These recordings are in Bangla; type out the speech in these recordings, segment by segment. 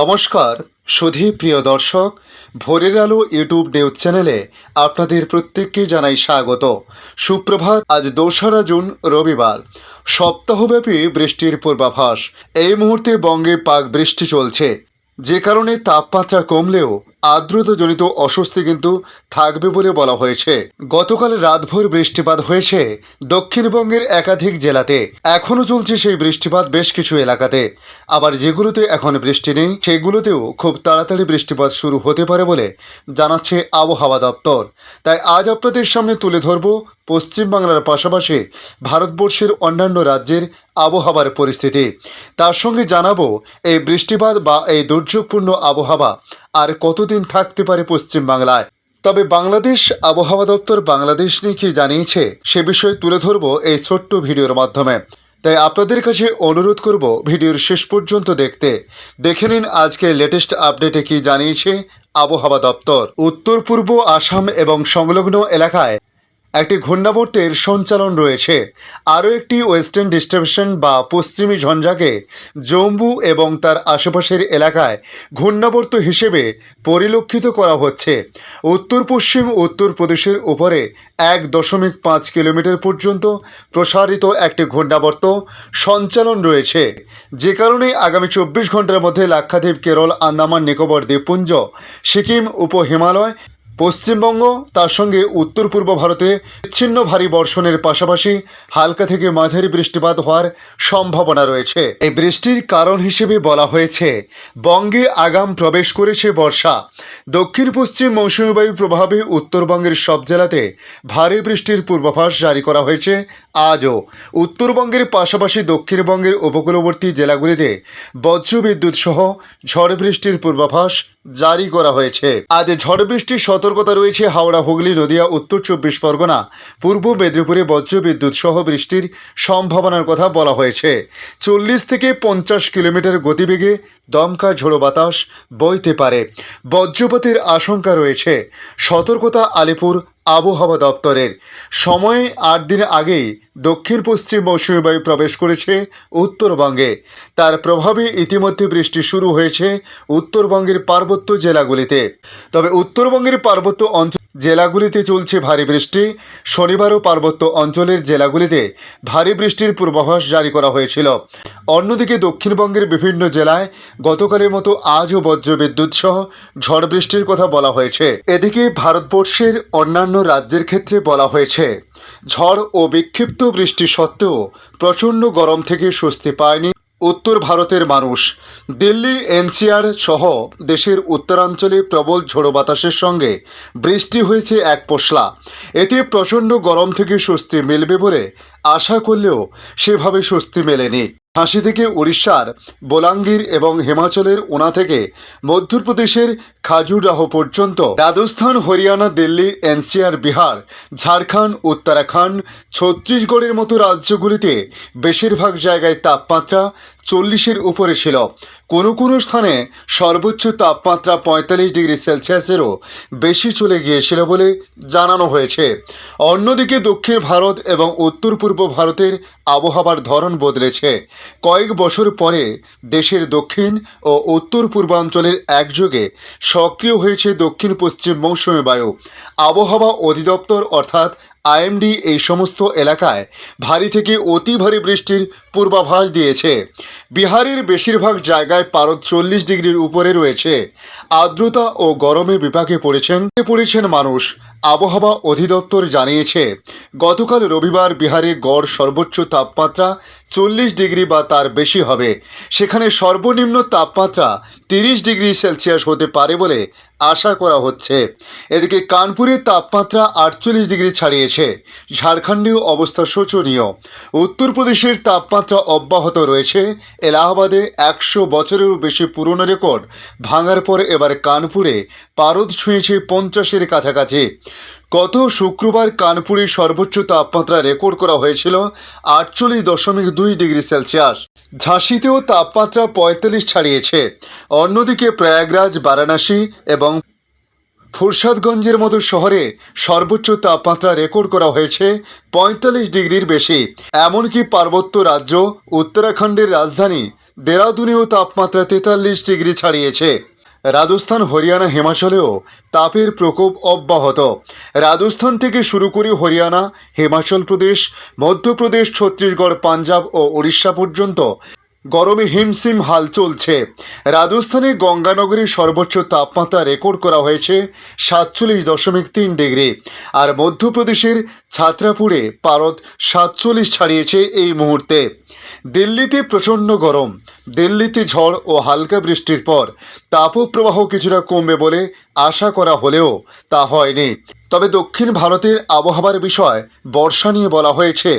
নমস্কার, সুধী প্রিয় দর্শক, ভোরের আলো ইউটিউব নিউজ চ্যানেলে আপনাদের প্রত্যেককে জানাই স্বাগত। সুপ্রভাত, আজ দোসরা জুন, রবিবার। সপ্তাহব্যাপী বৃষ্টির পূর্বাভাস। এই মুহূর্তে বঙ্গে পাক বৃষ্টি চলছে। যে কারণে তাপমাত্রা কমলেও আর্দ্রতাজনিত অস্বস্তি কিন্তু থাকবে বলে বলা হয়েছে। গতকাল রাতভর বৃষ্টিপাত হয়েছে দক্ষিণবঙ্গের একাধিক জেলাতে। এখনও চলছে সেই বৃষ্টিপাত বেশ কিছু এলাকাতে। আবার যেগুলোতে এখন বৃষ্টি নেই, সেগুলোতেও খুব তাড়াতাড়ি বৃষ্টিপাত শুরু হতে পারে বলে জানাচ্ছে আবহাওয়া দপ্তর। তাই আজ আপনাদের সামনে তুলে ধরব পশ্চিমবাংলার পাশাপাশি ভারতবর্ষের অন্যান্য রাজ্যের আবহাওয়ার পরিস্থিতি। তার সঙ্গে জানাব এই বৃষ্টিপাত বা এই দুর্যোগপূর্ণ আবহাওয়া আর কতদিন থাকতে পারে পশ্চিমবাংলায়? তবে বাংলাদেশ আবহাওয়া দপ্তর বাংলাদেশ নিয়ে কি জানিয়েছে, সে বিষয়ে তুলে ধরব এই ছোট্ট ভিডিওর মাধ্যমে। তাই আপনাদের কাছে অনুরোধ করব ভিডিওর শেষ পর্যন্ত দেখতে। দেখে নিন আজকে লেটেস্ট আপডেটে কি জানিয়েছে আবহাওয়া দপ্তর। উত্তর পূর্ব আসাম এবং সংলগ্ন এলাকায় একটি ঘূর্ণাবর্তের সঞ্চালন রয়েছে। আরও একটি ওয়েস্টার্ন ডিস্ট্রিবিউশন বা পশ্চিমী ঝঞ্ঝাকে জম্মু এবং তার আশেপাশের এলাকায় ঘূর্ণাবর্ত হিসেবে পরিলক্ষিত করা হচ্ছে। উত্তর পশ্চিম উত্তরপ্রদেশের উপরে এক দশমিক পাঁচ কিলোমিটার পর্যন্ত প্রসারিত একটি ঘূর্ণাবর্ত সঞ্চালন রয়েছে। যে কারণে আগামী চব্বিশ ঘণ্টার মধ্যে লাক্ষাদ্বীপ, কেরল, আন্দামান, নিকোবর, দ্বীপপুঞ্জ, সিকিম উপ হিমালয় পশ্চিমবঙ্গ, তার সঙ্গে উত্তর পূর্ব ভারতে বিচ্ছিন্ন ভারী বর্ষণের পাশাপাশি হালকা থেকে মাঝারি বৃষ্টিপাত হওয়ার সম্ভাবনা রয়েছে। এই বৃষ্টির কারণ হিসেবে বলা হয়েছে, বঙ্গে আগাম প্রবেশ করেছে বর্ষা। দক্ষিণ পশ্চিম মৌসুমী বায়ু প্রভাবে উত্তরবঙ্গের সব জেলাতে ভারী বৃষ্টির পূর্বাভাস জারি করা হয়েছে আজও। উত্তরবঙ্গের পাশাপাশি দক্ষিণবঙ্গের উপকূলবর্তী জেলাগুলিতে বজ্রবিদ্যুৎ সহ ঝড় বৃষ্টির পূর্বাভাস জারি করা হয়েছে। আজ ঝড় বৃষ্টির সতর্কতা রয়েছে হাওড়া, হুগলি, নদিয়া, উত্তর চব্বিশ পরগনা। পূর্ব মেদিনীপুরে বজ্রবিদ্যুৎ সহ বৃষ্টির সম্ভাবনার কথা বলা হয়েছে। চল্লিশ থেকে পঞ্চাশ কিলোমিটার গতিবেগে দমকা ঝোড়ো বাতাস বইতে পারে। বজ্রপাতের আশঙ্কা রয়েছে। সতর্কতা আলিপুর আবহাওয়া দপ্তরের। সময়ে আট দিন আগেই দক্ষিণ পশ্চিম মৌসুমী বায়ু প্রবেশ করেছে উত্তরবঙ্গে। তার প্রভাবে ইতিমধ্যে বৃষ্টি শুরু হয়েছে উত্তরবঙ্গের পার্বত্য জেলাগুলিতে। তবে উত্তরবঙ্গের পার্বত্য অঞ্চল জেলাগুলিতে চলছে ভারী বৃষ্টি। শনিবারও পার্বত্য অঞ্চলের জেলাগুলিতে ভারী বৃষ্টির পূর্বাভাস জারি করা হয়েছিল। অন্যদিকে দক্ষিণবঙ্গের বিভিন্ন জেলায় গতকালের মতো আজও বজ্রবিদ্যুৎ সহ ঝড় বৃষ্টির কথা বলা হয়েছে। এদিকে ভারতবর্ষের অন্যান্য রাজ্যের ক্ষেত্রে বলা হয়েছে, ঝড় ও বিক্ষিপ্ত বৃষ্টি সত্ত্বেও প্রচণ্ড গরম থেকে স্বস্তি পায়নি। উত্তর ভারতের মানুষ। দিল্লি, এনসিআর সহ দেশের উত্তরাঞ্চলে প্রবল ঝোড়ো বাতাসের সঙ্গে বৃষ্টি হয়েছে এক পশলা। এতে প্রচণ্ড গরম থেকে স্বস্তি মিলবে বলে আশা করলেও সেভাবে স্বস্তি মেলেনি। হাসি থেকে উড়িষ্যার বোলাঙ্গীর এবং হিমাচলের ওনা থেকে মধ্যপ্রদেশের খাজুরাহ পর্যন্ত রাজস্থান, হরিয়ানা, দিল্লি, এনসিআর, বিহার, ঝাড়খণ্ড, উত্তরাখণ্ড, ছত্তিশগড়ের মতো রাজ্যগুলিতে বেশিরভাগ জায়গায় তাপমাত্রা চল্লিশের উপরে ছিল। কোনো কোনো স্থানে সর্বোচ্চ তাপমাত্রা পঁয়তাল্লিশ ডিগ্রি সেলসিয়াসেরও বেশি চলে গিয়েছিল বলে জানানো হয়েছে। অন্যদিকে দক্ষিণ ভারত এবং উত্তর পূর্ব ভারতের আবহাওয়ার ধরন বদলেছে। কয়েক বছর পরে দেশের দক্ষিণ ও উত্তর পূর্বাঞ্চলের একযোগে সক্রিয় হয়েছে দক্ষিণ পশ্চিম মৌসুমী বায়ু। আবহাওয়া অধিদপ্তর অর্থাৎ আইএমডি এই সমস্ত এলাকায় ভারী থেকে অতি ভারী বৃষ্টির পূর্বাভাস দিয়েছে। বিহারের বেশিরভাগ জায়গায় পারদ চল্লিশ ডিগ্রির উপরে রয়েছে। আর্দ্রতা ও গরমে বিপাকে পড়েছেন পড়েছেন মানুষ। আবহাওয়া অধিদপ্তর জানিয়েছে, গতকাল রবিবার বিহারে গড় সর্বোচ্চ তাপমাত্রা চল্লিশ ডিগ্রি বা তার বেশি হবে। সেখানে সর্বনিম্ন তাপমাত্রা তিরিশ ডিগ্রি সেলসিয়াস হতে পারে বলে আশা করা হচ্ছে। এদিকে কানপুরের তাপমাত্রা আটচল্লিশ ডিগ্রি ছাড়িয়েছে। ঝাড়খণ্ডেও অবস্থা শোচনীয়। উত্তরপ্রদেশের তাপমাত্রা অব্যাহত রয়েছে। এলাহাবাদে একশো বছরেরও বেশি পুরনো রেকর্ড। ভাঙার পর এবার কানপুরে পারদ ছুঁয়েছে পঞ্চাশের কাছাকাছি। গত শুক্রবার কানপুরে সর্বোচ্চ তাপমাত্রা রেকর্ড করা হয়েছিল আটচল্লিশ দশমিক দুই ডিগ্রি সেলসিয়াস। ঝাঁসিতেও তাপমাত্রা পঁয়তাল্লিশ ছাড়িয়েছে। অন্যদিকে প্রয়াগরাজ, বারাণসী এবং ফুরসাদগঞ্জের মতো শহরে সর্বোচ্চ তাপমাত্রা রেকর্ড করা হয়েছে পঁয়তাল্লিশ ডিগ্রির বেশি। এমনকি পার্বত্য রাজ্য, উত্তরাখণ্ডের রাজধানী, দেরাদুনেও তাপমাত্রা তেতাল্লিশ ডিগ্রি ছাড়িয়েছে। রাজস্থান, হরিয়ানা, হিমাচলেও তাপের প্রকোপ অব্যাহত। রাজস্থান থেকে শুরু করে হরিয়ানা, হিমাচল প্রদেশ, মধ্যপ্রদেশ, ছত্তিশগড়, পাঞ্জাব ও উড়িষ্যা পর্যন্ত গরমে হিমসিম হাল চলছে। রাজস্থানে গঙ্গানগরে সর্বোচ্চ তাপমাত্রা রেকর্ড করা হয়েছে সাতচল্লিশ দশমিক তিন ডিগ্রি। আর মধ্যপ্রদেশের ছাত্রাপুরে পারদ সাতচল্লিশ ছাড়িয়েছে এই মুহূর্তে। দিল্লিতে প্রচণ্ড গরম। দিল্লিতে ঝড় ও হালকা বৃষ্টির পর তাপপ্রবাহ কিছুটা কমবে বলে আশা করা হলেও তা হয়নি। তবে দক্ষিণ ভারতের আবহাওয়ার বিষয় বর্ষা নিয়ে বলা হয়েছে।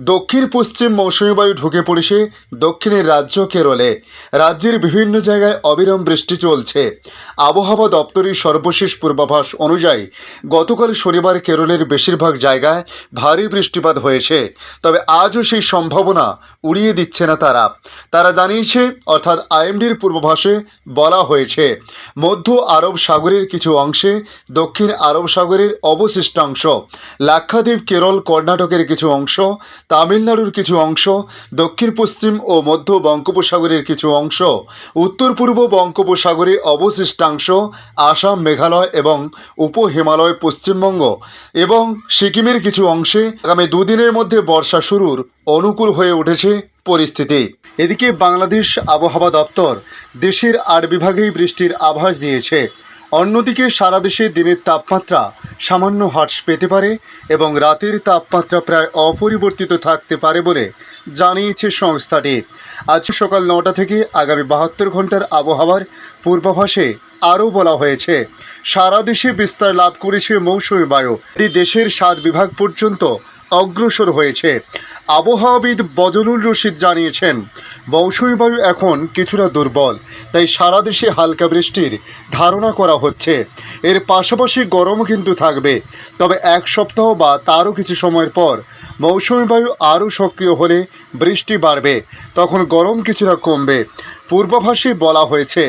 দক্ষিণ পশ্চিম মৌসুমী বায়ু ঢুকে পড়েছে দক্ষিণের রাজ্য কেরলে। রাজ্যের বিভিন্ন জায়গায় অবিরাম বৃষ্টি চলছে। আবহাওয়া দপ্তরের সর্বশেষ পূর্বাভাস অনুযায়ী গতকাল শনিবার কেরলের বেশিরভাগ জায়গায় ভারী বৃষ্টিপাত হয়েছে। তবে আজও সেই সম্ভাবনা উড়িয়ে দিচ্ছে না তারা। তারা জানিয়েছে, অর্থাৎ আইএমডির পূর্বাভাসে বলা হয়েছে, মধ্য আরব সাগরের কিছু অংশে দক্ষিণ আরব সাগরের অবশিষ্টাংশ। লাক্ষাদ্বীপ, কেরল, কর্ণাটকের কিছু অংশ, তামিলনাড়ুর কিছু অংশ, দক্ষিণ পশ্চিম ও মধ্য বঙ্গোপসাগরের কিছু অংশ, উত্তর পূর্ব বঙ্গোপসাগরে অবশিষ্টাংশ, আসাম, মেঘালয় এবং উপ হিমালয় পশ্চিমবঙ্গ এবং সিকিমের কিছু অংশে আগামী দুদিনের মধ্যে বর্ষা শুরুর অনুকূল হয়ে উঠেছে পরিস্থিতি। এদিকে বাংলাদেশ আবহাওয়া দপ্তর দেশের আট বিভাগেই বৃষ্টির আভাস দিয়েছে। অন্যদিকে সারা দেশে দিনের তাপমাত্রা সামান্য হ্রাস পেতে পারে এবং রাতের তাপমাত্রা প্রায় অপরিবর্তিত থাকতে পারে বলে জানিয়েছে সংস্থাটি। আজ সকাল নটা থেকে আগামী বাহাত্তর ঘণ্টার আবহাওয়ার পূর্বাভাসে আরও বলা হয়েছে, সারা দেশে বিস্তার লাভ করেছে মৌসুমী বায়ু। এটি দেশের সাত বিভাগ পর্যন্ত অগ্রসর হয়েছে। আবহাওয়াবিদ বজলুল রশিদ জানিয়েছেন মৌসুমী বায়ু এখন কিছুটা দুর্বল, তাই সারা দেশে হালকা বৃষ্টির ধারণা করা হচ্ছে। এর পাশাপাশি গরমও কিন্তু থাকবে। তবে এক সপ্তাহ বা তারও কিছু সময়ের পর মৌসুমী বায়ু আরও সক্রিয় হলে বৃষ্টি বাড়বে, তখন গরম কিছুটা কমবে। পূর্বাভাসে বলা হয়েছে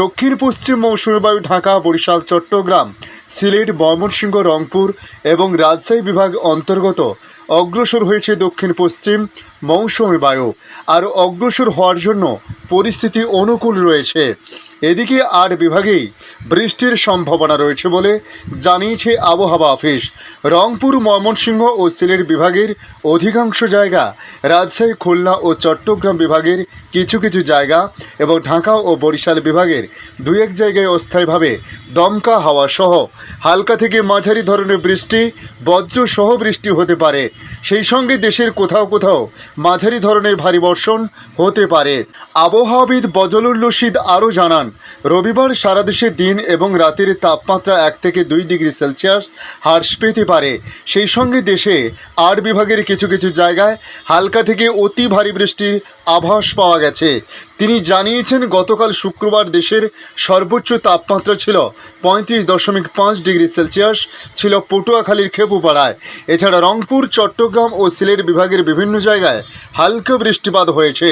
দক্ষিণ পশ্চিম মৌসুমী বায়ু ঢাকা, বরিশাল, চট্টগ্রাম, সিলেট ময়মনসিংহ রংপুর এবং রাজশাহী বিভাগ অন্তর্গত অগ্রসর হয়েছে দক্ষিণ পশ্চিম মৌসুমী বায়ু। আর অগ্রসর হওয়ার জন্য পরিস্থিতি অনুকূল রয়েছে। এদিকে আট বিভাগেই বৃষ্টির সম্ভাবনা রয়েছে বলে জানিয়েছে আবহাওয়া অফিস। রংপুর, ময়মনসিংহ ও সিলেট বিভাগের অধিকাংশ জায়গা, রাজশাহী, খুলনা ও চট্টগ্রাম বিভাগের কিছু কিছু জায়গা এবং ঢাকা ও বরিশাল বিভাগের দু এক জায়গায় অস্থায়ীভাবে দমকা হাওয়া সহ হালকা থেকে মাঝারি ধরনের বৃষ্টি, বজ্র সহ বৃষ্টি হতে পারে। সেই সঙ্গে দেশের কোথাও কোথাও মাঝারি ধরনের ভারী বর্ষণ হতে পারে। আবহাওয়াবিদ বজলুল রশিদ আরও জানান রবিবার সারা দেশে দিন এবং রাতের তাপমাত্রা এক থেকে দুই ডিগ্রি সেলসিয়াস হ্রাস পেতে পারে। সেই সঙ্গে দেশে আট বিভাগের কিছু কিছু জায়গায় হালকা থেকে অতি ভারী বৃষ্টির আভাস পাওয়া গেছে। তিনি জানিয়েছেন, গতকাল শুক্রবার দেশের সর্বোচ্চ তাপমাত্রা ছিল পঁয়ত্রিশ দশমিক পাঁচ ডিগ্রি সেলসিয়াস, ছিল পটুয়াখালীর খেপুপাড়ায়। এছাড়া রংপুর, চট্টগ্রাম ও সিলেট বিভাগের বিভিন্ন জায়গায় হালকা বৃষ্টিপাত হয়েছে।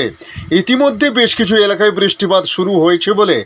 ইতিমধ্যে বেশ কিছু এলাকায় বৃষ্টিপাত শুরু হয়েছে বলে